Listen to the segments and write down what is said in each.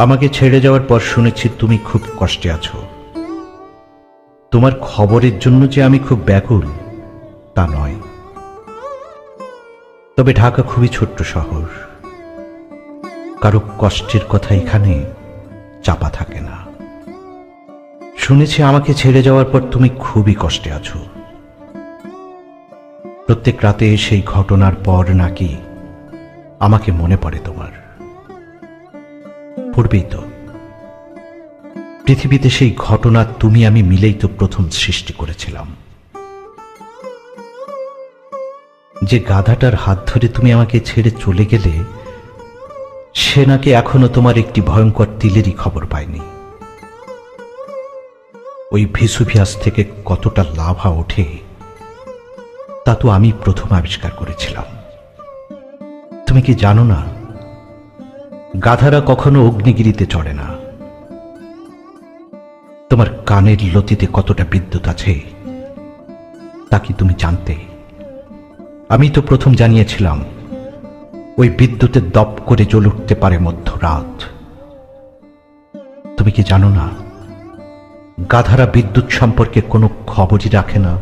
আমাকে ছেড়ে যাওয়ার পর শুনেছি তুমি খুব কষ্টে আছো। তোমার খবরের জন্য যে আমি খুব ব্যাকুল, তা নয়। তবে ঢাকা খুবই ছোট্ট শহর। কারও কষ্টের কথা এখানে চাপা থাকে না। শুনেছি আমাকে ছেড়ে যাওয়ার পর তুমি খুবই কষ্টে আছো। প্রত্যেক রাতে সেই ঘটনার পর নাকি আমাকে মনে পড়ে তোমার। পড়বেই তো। পৃথিবীতে সেই ঘটনা তুমি আমি মিলেই তো প্রথম সৃষ্টি করেছিলাম। যে গাধাটার হাত ধরে তুমি আমাকে ছেড়ে চলে গেলে, সে নাকি এখনও তোমার একটি ভয়ঙ্কর তিলেরই খবর পায়নি। ওই ভিসুভিয়াস থেকে কতটা লাভা ওঠে, তা তো আমি প্রথম আবিষ্কার করেছিলাম। তুমি কি জানো না গাধারা কখনো অগ্নিগিরিতে চড়ে না। তোমার কানের লতিতে কতটা বিদ্যুৎ আছে, তা কি তুমি জানতে? আমি তো প্রথম জানিয়েছিলাম, ওই বিদ্যুতের দপ করে জ্বলে উঠতে পারে মধ্যরাত। তুমি কি জানো না, গাধারা বিদ্যুৎ সম্পর্কে কোনো খবরই রাখে না?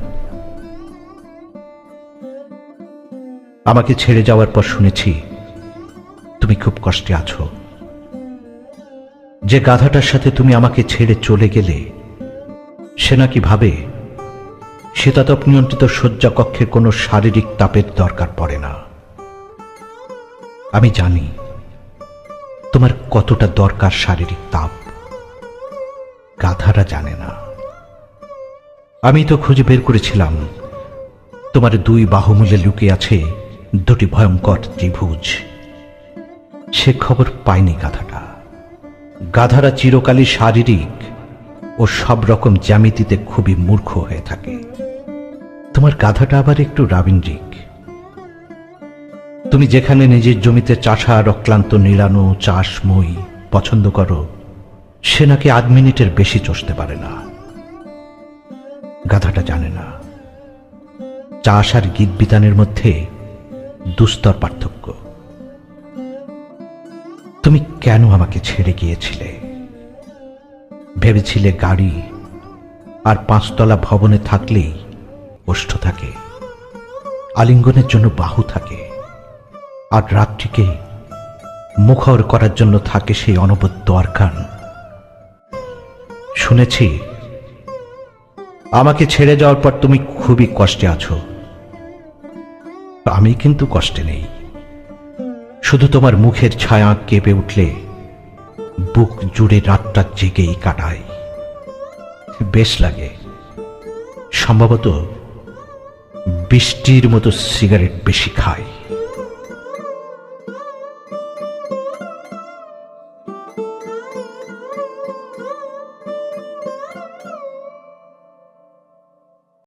আমাকে ছেড়ে যাওয়ার পর শুনেছি খুব কষ্টে আছো। যে গাধাটার সাথে তুমি আমাকে ছেড়ে চলে গেলে, সে নাকি ভাবে শীতাতপ নিয়ন্ত্রিত শয্যা কক্ষে কোনো শারীরিক তাপের দরকার পড়ে না। আমি জানি তোমার কতটা দরকার শারীরিক তাপ। গাধারা জানে না। আমি তো খুঁজে বের করেছিলাম, তোমার দুই বাহুমূলে লুকিয়ে আছে দুটি ভয়ঙ্কর ত্রিভুজ। সে খবর পায়নি গাধাটা। গাধারা চিরকালই শারীরিক ও সব রকম জ্যামিতিতে খুবই মূর্খ হয়ে থাকে। তোমার গাধাটা আবার একটু রাবিন্দ্রিক। তুমি যেখানে নিজের জমিতে চাষার অক্লান্ত নিড়ানো, চাষ, মই পছন্দ করো, সে নাকি আধ মিনিটের বেশি চষতে পারে না। গাধাটা জানে না। চাষ আর গীত বিতানের মধ্যে দুস্তর পার্থক্য। তুমি কেন আমাকে ছেড়ে গিয়েছিলে? ভেবেছিলে গাড়ি আর পাঁচতলা ভবনে থাকলেই ওষ্ঠ থাকে, আলিঙ্গনের জন্য বাহু থাকে, আর রাত্রিকে মুখর করার জন্য থাকে সেই অনবদ্য অর্কান শুনেছি, আমাকে ছেড়ে যাওয়ার পর তুমি খুবই কষ্টে আছো। আমি কিন্তু কষ্টে নেই। শুধু তোমার মুখের ছায়া কেঁপে উঠলে, বুক জুড়ে রাতটা জেগেই কাটাই বেশ লাগে। সম্ভবত বৃষ্টির মতো সিগারেট বেশি খায়।